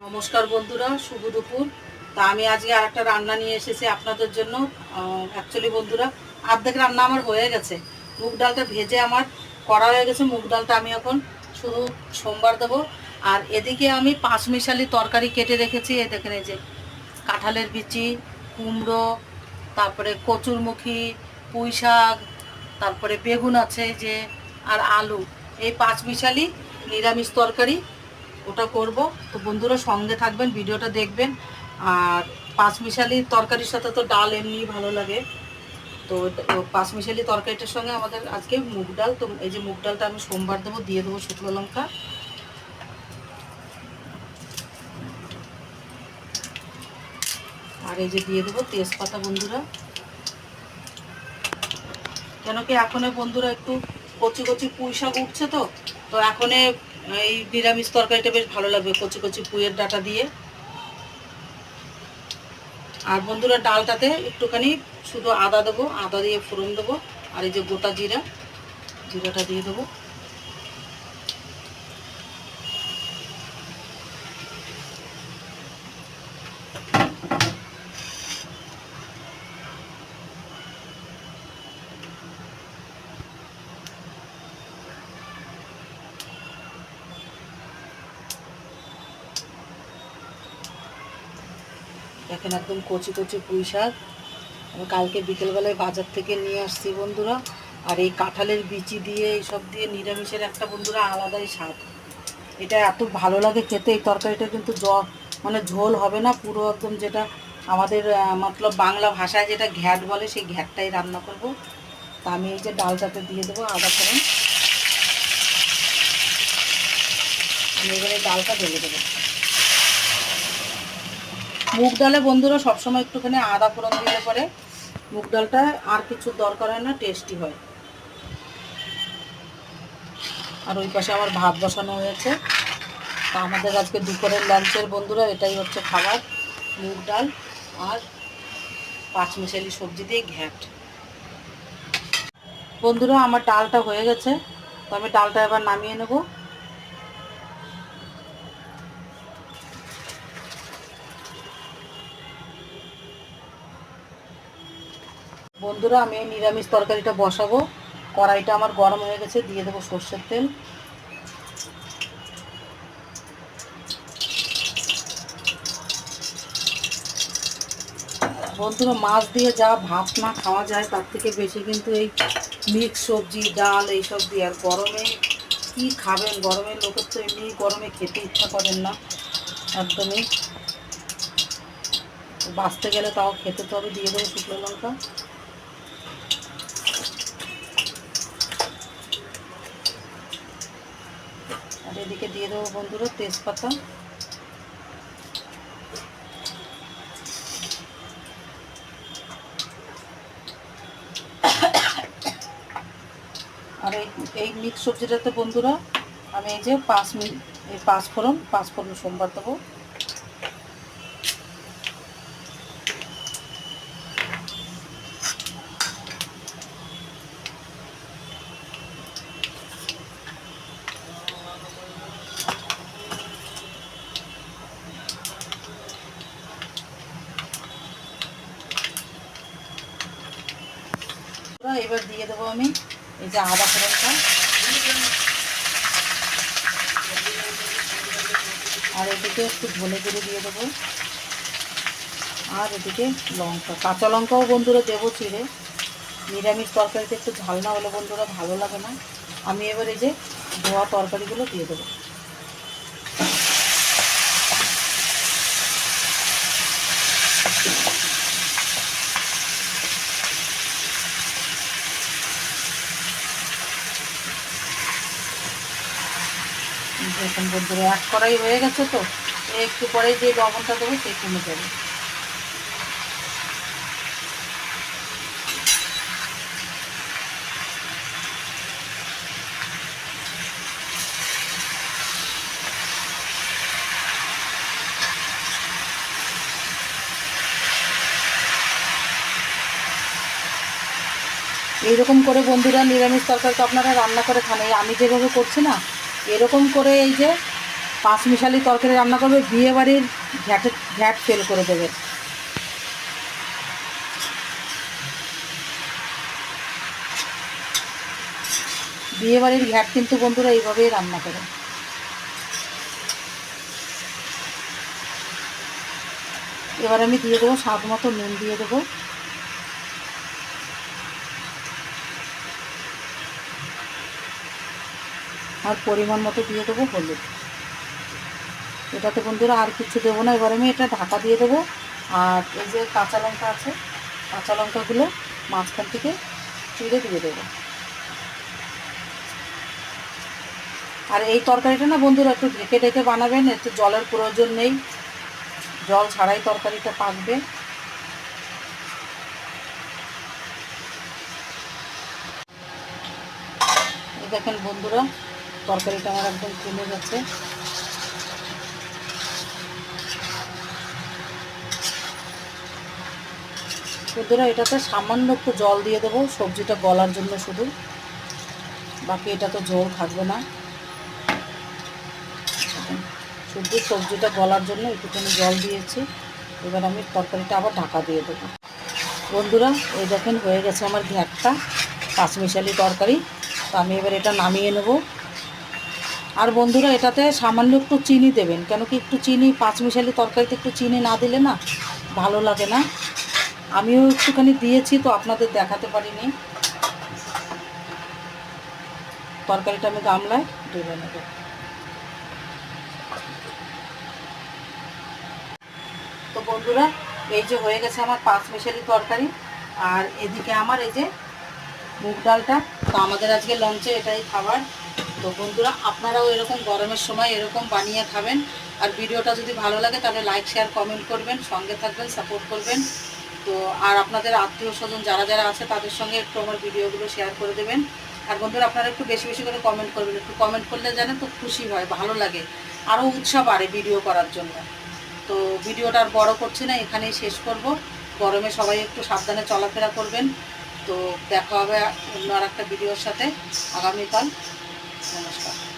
নমস্কার বন্ধুরা, শুভ দুপুর। তা আমি আজকে আর একটা রান্না নিয়ে এসেছি আপনাদের জন্য। অ্যাকচুয়ালি বন্ধুরা, অর্ধেক রান্না আমার হয়ে গেছে। মুগ ডালটা ভেজে আমার করা হয়ে গেছে। মুগ ডালটা আমি এখন শুধু সোমবার দেবো। আর এদিকে আমি পাঁচ মিশালি তরকারি কেটে রেখেছি। এই দেখেন এই যে কাঁঠালের বিচি, কুমড়ো, তারপরে কচুরমুখী, পুঁই শাক, তারপরে বেগুন আছে যে, আর আলু। এই পাঁচ মিশালি নিরামিষ তরকারি। ওটা করব। তো বন্ধুরা সঙ্গে থাকবেন, ভিডিওটা দেখবেন। আর পাঁচমিশালি তরকারির সাথে তো ডাল এমনি ভালো লাগে। তো এটা- ও পাঁচ মিশালি তরকারিটার সঙ্গে আমাদের আজকে মুগ ডাল। তো এই যে মুগ ডালটা আমি সোমবার দেবো, দিয়ে দেবো শুকনো লঙ্কা। আর এই যে দিয়ে দেবো তেজপাতা, বন্ধুরা। কেন কি এখন বন্ধুরা একটু কচি কচি পুঁই শাক উঠছে তো? তো এখন এই নিরামিষ তরকারিটা বেশ ভালো লাগবে, কচি কচি পুয়ের ডাটা দিয়ে। আর বন্ধুরা, ডালটাতে একটুখানি শুধু আদা দেবো, আদা দিয়ে ফোড়ন দেবো, আর এই যে গোটা জিরা, জিরাটা দিয়ে দেবো। দেখেন একদম কচি কচি পুঁই শাক। আমি কালকে বিকেলবেলায় বাজার থেকে নিয়ে আসছি বন্ধুরা। আর এই কাঁঠালের বিচি দিয়ে এইসব দিয়ে নিরামিষের একটা বন্ধুরা আলাদাই স্বাদ। এটা এত ভালো লাগে খেতে, এই তরকারিটা কিন্তু জ মানে ঝোল হবে না, পুরো একদম যেটা আমাদের মতলব বাংলা ভাষায় যেটা ঘ্যাট বলে, সেই ঘ্যাটটাই রান্না করব। তা আমি এই যে ডালটাতে দিয়ে দেবো আদা ফোড়ন। আমি এবারে ডালটা ঢেলে দেবো। মুগ ডালে বন্ধুরা সবসময় একটুখানি আদা ফোড়ন দিলে পরে মুগ ডালটা আর কিছু দরকার হয় না টেস্টি হয়। আর ওই পাশে আমার ভাত বসানো হয়েছে। তা আমাদের আজকে দুপুরের লাঞ্চের বন্ধুরা, এটাই হচ্ছে খাবার, মুগ ডাল আর পাঁচমিশালি সবজি দিয়ে ঘ্যাট। বন্ধুরা, আমার ডালটা হয়ে গেছে। তো আমি ডালটা এবার নামিয়ে নেব। বন্ধুরা, আমি নিরামিষ তরকারিটা বসাবো। কড়াইটা আমার গরম হয়ে গেছে, দিয়ে দেবো সর্ষের তেল। বন্ধুরা, মাছ দিয়ে যা ভাত না খাওয়া যায়, তার থেকে বেশি কিন্তু এই মিক্স সবজি, ডাল এইসব দিয়ে। আর গরমে কি খাবেন? গরমের লোকের তো এমনি গরমে খেতে ইচ্ছা করেন না, একদমই। বাঁচতে গেলে তাও খেতে তো হবে, দিয়ে দেবো শুকনো লঙ্কা। এদিকে দিয়ে দেবো বন্ধুরা তেজপাতা। আর এই মিক্স সবজিটাতে বন্ধুরা আমি এই যে পাঁচ মিনিট এই পাঁচ ফোড়ন পাঁচ ফোড়ন সোমবার দেবো। এবার দিয়ে দেবো আমি। এই যে আদা ফোড়নটা। আর এদিকে একটু ধনে গুঁড়ো দিয়ে দেবো। আর এদিকে লঙ্কা। কাঁচা লঙ্কাও বন্ধুরা দেবো চিড়ে। নিরামিষ তরকারিতে একটু ঝাল না হলে বন্ধুরা ভালো লাগে না। আমি এবার এই যে ধোয়া তরকারিগুলো দিয়ে দেবো। দেখুন বন্ধুরা এক কড়াই হয়ে গেছে তো একটু পরে যে লবণটা দেবো সেই কমে যাবে। এইরকম করে বন্ধুরা নিরামিষ তরকারি তো আপনারা রান্না করে খান, এই আমি যেভাবে করছি না এরকম করে এই যে পাঁচ মিশালি তরকারি রান্না করবে বিয়ে বাড়ির ঘ্যাটে, ঘ্যাট ফেল করে দেবে। বিয়ে বাড়ির ঘ্যাট কিন্তু বন্ধুরা এইভাবেই রান্না করে। এবার আমি দিয়ে দেবো স্বাদ মতো নুন দিয়ে দেবো। আর পরিমাণ মতো দিয়ে দেবো হলুদ। এটাতে বন্ধুরা আর কিছু দেবো না, এবার আমি এটা ঢাকা দিয়ে দেবো। আর এই যে কাঁচা লঙ্কা আছে, কাঁচা লঙ্কাগুলো মাঝখান থেকে চিড়ে দিয়ে দেবো। আর এই তরকারিটা না বন্ধুরা একটু ঢেকে ঢেকে বানাবেন, একটু জলের প্রয়োজন নেই। জল ছাড়াই তরকারিটা পাকবে। দেখেন বন্ধুরা তরকারিটা আমার একদম কমে গেছে। বন্ধুরা, এটাতে সামান্য একটু জল দিয়ে দেবো, সবজিটা গলার জন্য শুধু। বাকি এটা তো ঝোল থাকবে না। শুধু সবজিটা গলার জন্য একটুখানি জল দিয়েছি। এবার আমি তরকারিটা আবার ঢাকা দিয়ে দেবো। বন্ধুরা, এই দেখেন হয়ে গেছে আমার ঘ্যাটটা, পাঁচমিশালি তরকারি। তো আমি এবার এটা নামিয়ে নেব। আর বন্ধুরা, এটাতে সামান্য একটু চিনি দেবেন, কেন কি একটু চিনি পাঁচ মিশালি তরকারিতে একটু চিনি না দিলে না ভালো লাগে না। আমিও একটুখানি দিয়েছি, তো আপনাদের দেখাতে পারিনি। তরকারিটা আমি গামলায় ঢেলে নেব। তো বন্ধুরা, এই যে হয়ে গেছে আমার পাঁচ মিশালি তরকারি, আর এদিকে আমার এই যে মুগ ডালটা। তো আমাদের আজকে লঞ্চে এটাই খাবার। তো বন্ধুরা, আপনারাও এরকম গরমের সময় এরকম বানিয়ে খাবেন। আর ভিডিওটা যদি ভালো লাগে, তাহলে লাইক শেয়ার কমেন্ট করবেন, সঙ্গে থাকবেন সাপোর্ট করবেন। তো আর আপনাদের আত্মীয় স্বজন যারা যারা আছে, তাদের সঙ্গে একটু আমার ভিডিওগুলো শেয়ার করে দেবেন। আর বন্ধুরা, আপনারা একটু বেশি বেশি করে কমেন্ট করবেন। একটু কমেন্ট করলে জানেন তো খুশি হয়, ভালো লাগে। আরও উৎসাহ বাড়ে ভিডিও করার জন্য। তো ভিডিওটা আর বড় করছি না, এখানেই শেষ করব। গরমে সবাই একটু সাবধানে চলাফেরা করবেন। তো দেখা হবে অন্য আর একটা ভিডিওর সাথে। আগামীকাল নমস্কার